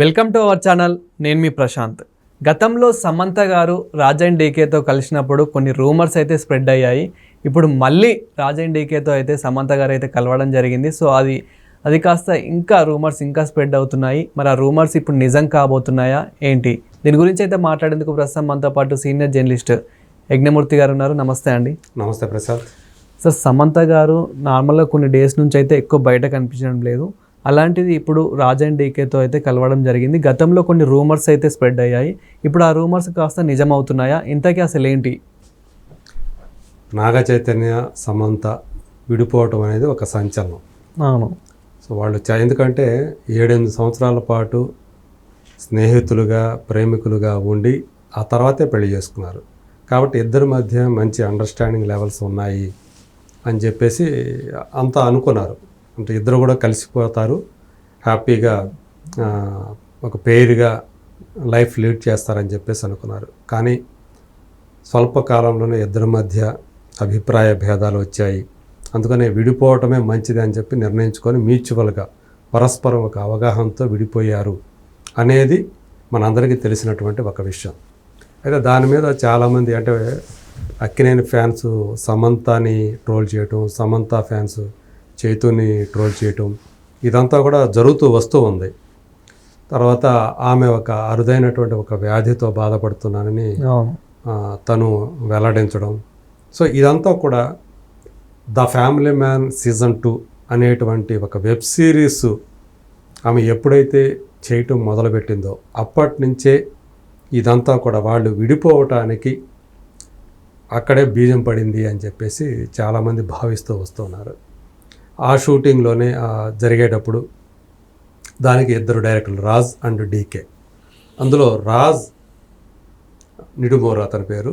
Welcome to our channel. నేను మీ ప్రశాంత్. గతంలో సమంత గారు రాజన్ డీకేతో కలిసినప్పుడు కొన్ని రూమర్స్ అయితే స్ప్రెడ్ అయ్యాయి. ఇప్పుడు మళ్ళీ రాజన్ డీకేతో అయితే సమంత గారు అయితే కలవడం జరిగింది. సో అది అది కాస్త ఇంకా రూమర్స్ ఇంకా స్ప్రెడ్ అవుతున్నాయి. మరి ఆ రూమర్స్ ఇప్పుడు నిజం కాబోతున్నాయా? ఏంటి? దీని గురించి అయితే మాట్లాడేందుకు ప్రస్తుతం మనతో పాటు సీనియర్ జర్నలిస్ట్ యజ్ఞమూర్తి గారు ఉన్నారు. నమస్తే అండి. నమస్తే ప్రసాద్. సార్ సమంత గారు నార్మల్గా కొన్ని డేస్ నుంచి అయితే ఎక్కువ బయట కనిపించడం లేదు. అలాంటిది ఇప్పుడు రాజన్ డీకేతో అయితే కలవడం జరిగింది. గతంలో కొన్ని రూమర్స్ అయితే స్ప్రెడ్ అయ్యాయి. ఇప్పుడు ఆ రూమర్స్ కాస్త నిజమవుతున్నాయా? ఇంతకీ అసలు ఏంటి? నాగ చైతన్య సమంత విడిపోవటం అనేది ఒక సంచలనం. అవును. సో వాళ్ళు ఎందుకంటే ఏడెనిమిది సంవత్సరాల పాటు స్నేహితులుగా ప్రేమికులుగా ఉండి ఆ తర్వాతే పెళ్ళి చేసుకున్నారు. కాబట్టి ఇద్దరి మధ్య మంచి అండర్స్టాండింగ్ లెవెల్స్ ఉన్నాయి అని చెప్పేసి అంతా అనుకున్నారు. అంటే ఇద్దరు కూడా కలిసిపోతారు. హ్యాపీగా ఒక పేరుగా లైఫ్ లీడ్ చేస్తారని చెప్పేసి అనుకున్నారు. కానీ స్వల్పకాలంలోనే ఇద్దరి మధ్య అభిప్రాయ భేదాలు వచ్చాయి. అందుకనే విడిపోవటమే మంచిది అని చెప్పి నిర్ణయించుకొని మ్యూచువల్గా పరస్పరం ఒక అవగాహనతో విడిపోయారు అనేది మనందరికీ తెలిసినటువంటి ఒక విషయం. అయితే దాని మీద చాలామంది అంటే అక్కినేని ఫ్యాన్స్ సమంతాని ట్రోల్ చేయటం సమంత ఫ్యాన్స్ చైతుని ట్రోల్ చేయటం ఇదంతా కూడా జరుగుతూ వస్తూ ఉంది. తర్వాత ఆమె ఒక అరుదైనటువంటి ఒక వ్యాధితో బాధపడుతున్నానని తను వెల్లడించడం. సో ఇదంతా కూడా the family man season two అనేటువంటి ఒక వెబ్ సిరీస్ ఆమె ఎప్పుడైతే చేయటం మొదలుపెట్టిందో అప్పటి నుంచే ఇదంతా కూడా వాళ్ళు విడిపోవటానికి అక్కడే బీజం పడింది అని చెప్పేసి చాలామంది భావిస్తూ వస్తున్నారు. ఆ షూటింగ్లోనే జరిగేటప్పుడు దానికి ఇద్దరు డైరెక్టర్లు రాజ్ అండ్ డీకే. అందులో రాజ్ నిడుమోర్ అతని పేరు.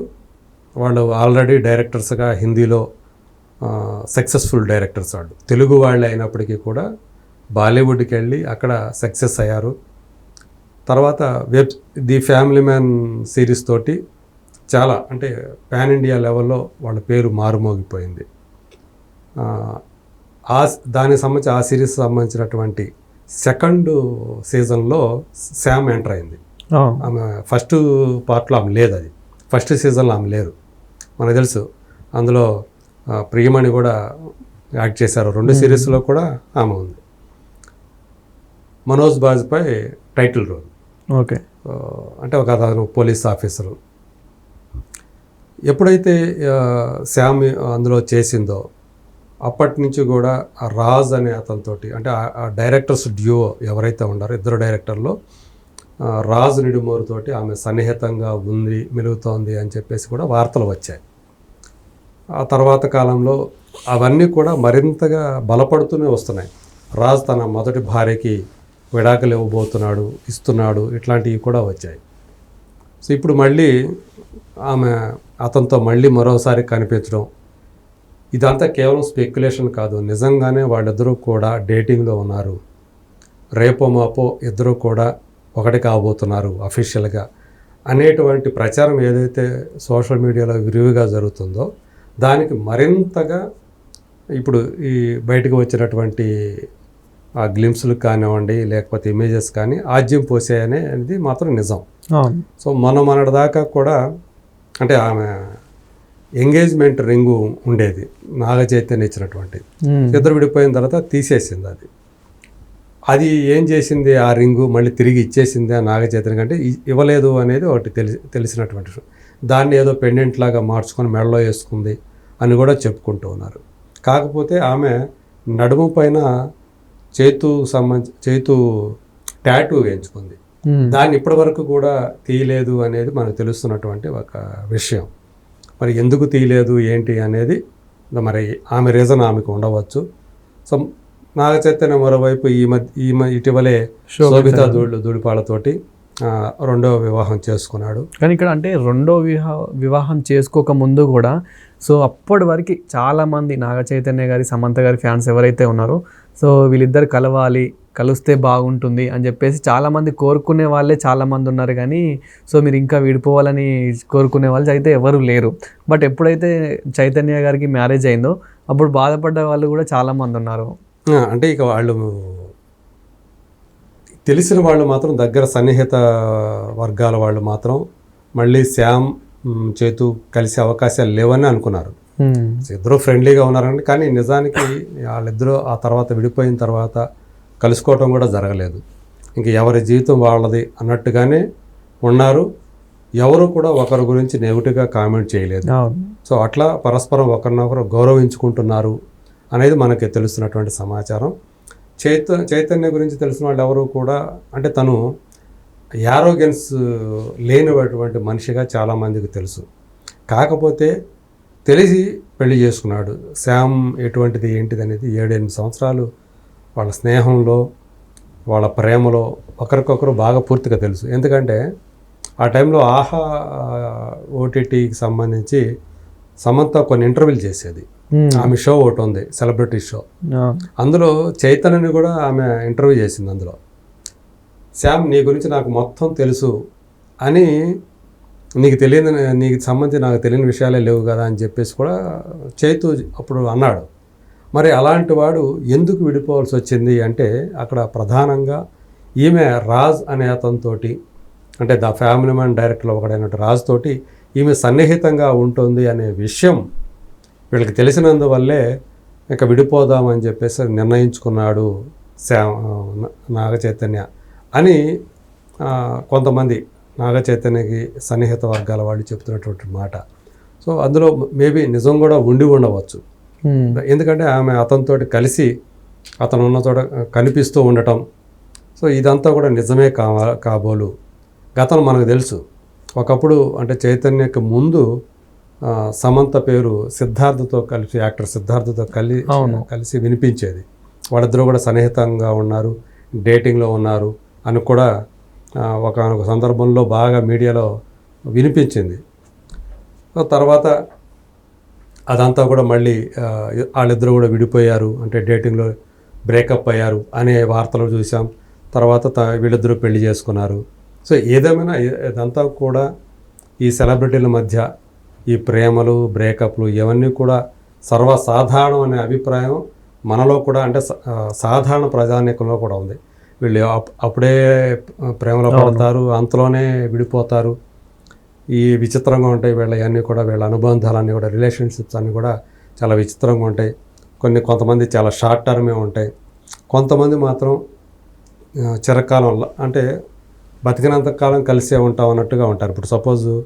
వాళ్ళు ఆల్రెడీ డైరెక్టర్స్గా హిందీలో సక్సెస్ఫుల్ డైరెక్టర్స్ వాళ్ళు తెలుగు వాళ్ళే అయినప్పటికీ కూడా బాలీవుడ్కి వెళ్ళి అక్కడ సక్సెస్ అయ్యారు. తర్వాత web the family man series తోటి చాలా అంటే పాన్ ఇండియా లెవెల్లో వాళ్ళ పేరు మారుమోగిపోయింది. ఆ, దానికి సంబంధించి ఆ సిరీస్ సంబంధించినటువంటి సెకండ్ సీజన్లో శామ్ ఎంటర్ అయింది. ఆమె ఫస్ట్ పార్ట్లో ఆమె లేదు అది. ఫస్ట్ సీజన్లో ఆమె లేరు మనకు తెలుసు. అందులో ప్రియమణి కూడా యాక్ట్ చేశారు. రెండు సిరీస్లో కూడా ఆమె ఉంది. Manoj Bajpayee title role. Okay. అంటే ఒక అతను పోలీస్ ఆఫీసరు. ఎప్పుడైతే శామ్ అందులో చేసిందో అప్పటి నుంచి కూడా ఆ రాజ్ అనే అతనితోటి అంటే ఆ- డైరెక్టర్స్ డ్యూ ఎవరైతే ఉన్నారో ఇద్దరు డైరెక్టర్లో రాజ్ నిడుమూరుతోటి ఆమె సన్నిహితంగా ఉంది మెలుగుతోంది అని చెప్పేసి కూడా వార్తలు వచ్చాయి. ఆ తర్వాత కాలంలో అవన్నీ కూడా మరింతగా బలపడుతూనే వస్తున్నాయి. రాజ్ తన మొదటి భార్యకి విడాకులు ఇవ్వబోతున్నాడు ఇస్తున్నాడు ఇట్లాంటివి కూడా వచ్చాయి. సో ఇప్పుడు మళ్ళీ ఆమె అతనితో మళ్ళీ మరోసారి కనిపించడం ఇదంతా కేవలం స్పెక్యులేషన్ కాదు. నిజంగానే వాళ్ళిద్దరూ కూడా డేటింగ్లో ఉన్నారు. రేపో మాపో ఇద్దరూ కూడా ఒకటి కాబోతున్నారు అఫీషియల్గా అనేటువంటి ప్రచారం ఏదైతే సోషల్ మీడియాలో విరివిగా జరుగుతుందో దానికి మరింతగా ఇప్పుడు ఈ బయటకు వచ్చినటువంటి ఆ గ్లిమ్స్లు కానివ్వండి లేకపోతే ఇమేజెస్ కానీ ఆజ్యం పోసాయనే అనేది మాత్రం నిజం. సో మొన్న మొన్నటి దాకా కూడా అంటే ఆమె ఎంగేజ్మెంట్ రింగు ఉండేది నాగ చైతన్య ఇచ్చినటువంటిది. ఉమ్. ఇద్దరు విడిపోయిన తర్వాత తీసేసింది అది. అది ఏం చేసింది? ఆ రింగు మళ్ళీ తిరిగి ఇచ్చేసింది ఆ నాగ చైతన్య కంటే? ఇవ్వలేదు అనేది ఒకటి తెలి తెలిసినటువంటి దాన్ని ఏదో పెండెంట్ లాగా మార్చుకొని మెడలో వేసుకుంది అని కూడా చెప్పుకుంటూ ఉన్నారు. కాకపోతే ఆమె నడుము పైన చేతు సంబంధించి చేతు టాటూ వేయించుకుంది. దాన్ని ఇప్పటివరకు కూడా తీయలేదు అనేది మనకు తెలుస్తున్నటువంటి ఒక విషయం. మరి ఎందుకు తీయలేదు ఏంటి అనేది మరి ఆమె రీజన్ ఆమెకు ఉండవచ్చు. సో నాగ చైతన్య మరోవైపు ఈ మధ్య ఈ ఇటీవలే శోభితా దూళ్ళు దూడిపాళ్ళతోటి ఆ, రెండవ వివాహం చేసుకున్నాడు. కానీ ఇక్కడ అంటే రెండో వివాహ వివాహం చేసుకోక ముందు కూడా సో అప్పటి వరకు చాలామంది నాగ చైతన్య గారి సమంత గారి ఫ్యాన్స్ ఎవరైతే ఉన్నారో సో వీళ్ళిద్దరు కలవాలి కలిస్తే బాగుంటుంది అని చెప్పేసి చాలామంది కోరుకునే వాళ్ళే చాలామంది ఉన్నారు కానీ సో మీరు ఇంకా విడిపోవాలని కోరుకునే వాళ్ళు అయితే ఎవరు లేరు. బట్ ఎప్పుడైతే చైతన్య గారికి మ్యారేజ్ అయిందో అప్పుడు బాధపడ్డ వాళ్ళు కూడా చాలామంది ఉన్నారు. అంటే ఇక వాళ్ళు తెలిసిన వాళ్ళు మాత్రం దగ్గర సన్నిహిత వర్గాల వాళ్ళు మాత్రం మళ్ళీ శ్యామ్ చేతు కలిసే అవకాశాలు లేవని అనుకున్నారు. ఇద్దరు ఫ్రెండ్లీగా ఉన్నారండి. కానీ నిజానికి వాళ్ళిద్దరూ ఆ తర్వాత విడిపోయిన తర్వాత కలుసుకోవటం కూడా జరగలేదు. ఇంక ఎవరి జీవితం వాళ్ళది అన్నట్టుగానే ఉన్నారు. ఎవరు కూడా ఒకరి గురించి నెగిటివ్గా కామెంట్ చేయలేదు. సో అట్లా పరస్పరం ఒకరినొకరు గౌరవించుకుంటున్నారు అనేది మనకి తెలుస్తున్నటువంటి సమాచారం. చైత చైతన్య గురించి తెలిసిన వాళ్ళు ఎవరు కూడా అంటే తను యారోగెన్స్ లేనిటువంటి మనిషిగా చాలామందికి తెలుసు. కాకపోతే తెలిసి పెళ్ళి చేసుకున్నాడు. శామ్ ఎటువంటిది ఏంటిది అనేది ఏడెనిమిది సంవత్సరాలు వాళ్ళ స్నేహంలో వాళ్ళ ప్రేమలో ఒకరికొకరు బాగా పూర్తిగా తెలుసు. ఎందుకంటే ఆ టైంలో ఆహా ఓటీటీకి సంబంధించి సమంత కొన్ని ఇంటర్వ్యూలు చేసేది. ఆమె షో ఒకటి ఉంది సెలబ్రిటీ షో. అందులో చైతన్యని కూడా ఆమె ఇంటర్వ్యూ చేసింది అందులో. శ్యామ్ నీ గురించి నాకు మొత్తం తెలుసు అని నీకు తెలియని నీకు సంబంధించి నాకు తెలియని విషయాలే లేవు కదా అని చెప్పేసి కూడా చైతు అప్పుడు అన్నాడు. మరి అలాంటి వాడు ఎందుకు విడిపోవాల్సి వచ్చింది అంటే అక్కడ ప్రధానంగా ఈమె రాజ్ అనే అతనితోటి అంటే ద ఫ్యామిలీ మ్యాన్ డైరెక్టర్ ఒకడైన రాజ్ తోటి ఈమె సన్నిహితంగా ఉంటుంది అనే విషయం వీళ్ళకి తెలిసినందువల్లే ఇక విడిపోదామని చెప్పేసి నిర్ణయించుకున్నాడు శ్యామ్ నాగ చైతన్య అని కొంతమంది నాగ చైతన్యకి సన్నిహిత వర్గాల వాళ్ళు చెప్తున్నటువంటి మాట. సో అందులో మేబీ నిజం కూడా ఉండి ఉండవచ్చు. ఎందుకంటే ఆమె అతనితోటి కలిసి అతను ఉన్న చోట కనిపిస్తూ ఉండటం. సో ఇదంతా కూడా నిజమే కావా కాబోలు. గతం మనకు తెలుసు. ఒకప్పుడు అంటే చైతన్యకి ముందు సమంత పేరు సిద్ధార్థతో కలిసి యాక్టర్ సిద్ధార్థతో కలి. కలిసి వినిపించేది. వాళ్ళిద్దరూ కూడా సన్నిహితంగా ఉన్నారు డేటింగ్లో ఉన్నారు అని కూడా ఒకనొక సందర్భంలో బాగా మీడియాలో వినిపించింది. తర్వాత అదంతా కూడా మళ్ళీ వాళ్ళిద్దరూ కూడా విడిపోయారు. అంటే డేటింగ్లో బ్రేకప్ అయ్యారు అనే వార్తలు చూసాం తర్వాత త- వీళ్ళిద్దరూ పెళ్ళి చేసుకున్నారు. సో ఏదేమైనా ఇదంతా కూడా ఈ సెలబ్రిటీల మధ్య ఈ ప్రేమలు బ్రేకప్లు ఇవన్నీ కూడా సర్వసాధారణం అనే అభిప్రాయం మనలో కూడా అంటే సాధారణ ప్రజానీకంలో కూడా ఉంది. వీళ్ళు అప్- అప్పుడే ప్రేమలో పడతారు అంతలోనే విడిపోతారు. ఈ విచిత్రంగా ఉంటాయి వీళ్ళ అన్నీ కూడా వీళ్ళ అనుబంధాలన్నీ కూడా రిలేషన్షిప్స్ అన్నీ కూడా చాలా విచిత్రంగా ఉంటాయి. కొన్ని కొంతమంది చాలా షార్ట్ టర్మే ఉంటాయి. కొంతమంది మాత్రం ఆ, చిరకాలం ల- అంటే బతికినంత కాలం కలిసే ఉంటాం అన్నట్టుగా ఉంటారు. ఇప్పుడు సపోజ్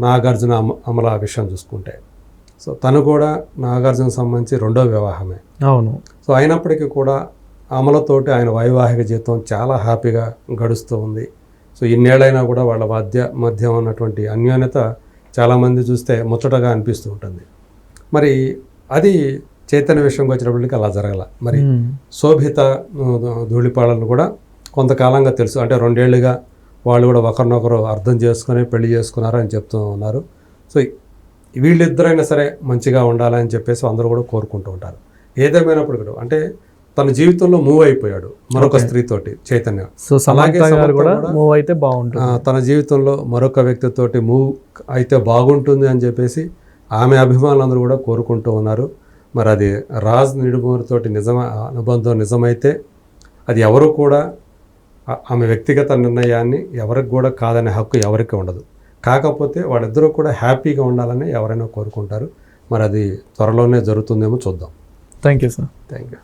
నాగార్జున అమ అమల విషయం చూసుకుంటే. సో తను కూడా నాగార్జున సంబంధించి రెండో వివాహమే. అవును. సో అయినప్పటికీ కూడా అమలతోటి ఆయన వైవాహిక జీవితం చాలా హ్యాపీగా గడుస్తూ ఉంది. సో ఇన్నేళ్ళైనా కూడా వాళ్ళ మధ్య మధ్య ఉన్నటువంటి అన్యోన్యత చాలామంది చూస్తే ముచ్చటగా అనిపిస్తూ ఉంటుంది. మరి అది చైతన్య విషయంకి వచ్చినప్పటికీ అలా జరగల. మరి శోభిత ఆ, ధూళిపాళను కూడా కొంతకాలంగా తెలుసు. అంటే రెండేళ్ళుగా వాళ్ళు కూడా ఒకరినొకరు అర్థం చేసుకుని పెళ్ళి చేసుకున్నారు అని చెప్తూ ఉన్నారు. సో వీళ్ళిద్దరైనా సరే మంచిగా ఉండాలని చెప్పేసి అందరూ కూడా కోరుకుంటూ ఉంటారు. ఏదేమైనప్పుడు అంటే తన జీవితంలో మూవ్ అయిపోయాడు మరొక స్త్రీతోటి చైతన్య. సో అలాగే కూడా మూవ్ అయితే బాగుంటుంది. తన జీవితంలో మరొక వ్యక్తితోటి మూవ్ అయితే బాగుంటుంది అని చెప్పేసి ఆమె అభిమానులందరూ కూడా కోరుకుంటూ ఉన్నారు. మరి అది రాజ్ నిడుమూరితోటి నిజమ అనుబంధం నిజమైతే అది ఎవరు కూడా ఆమె వ్యక్తిగత నిర్ణయాన్ని ఎవరికి కూడా కాదనే హక్కు ఎవరికి ఉండదు. కాకపోతే వాళ్ళిద్దరూ కూడా హ్యాపీగా ఉండాలని ఎవరైనా కోరుకుంటారు. మరి అది త్వరలోనే జరుగుతుందేమో చూద్దాం. Thank you sir thank you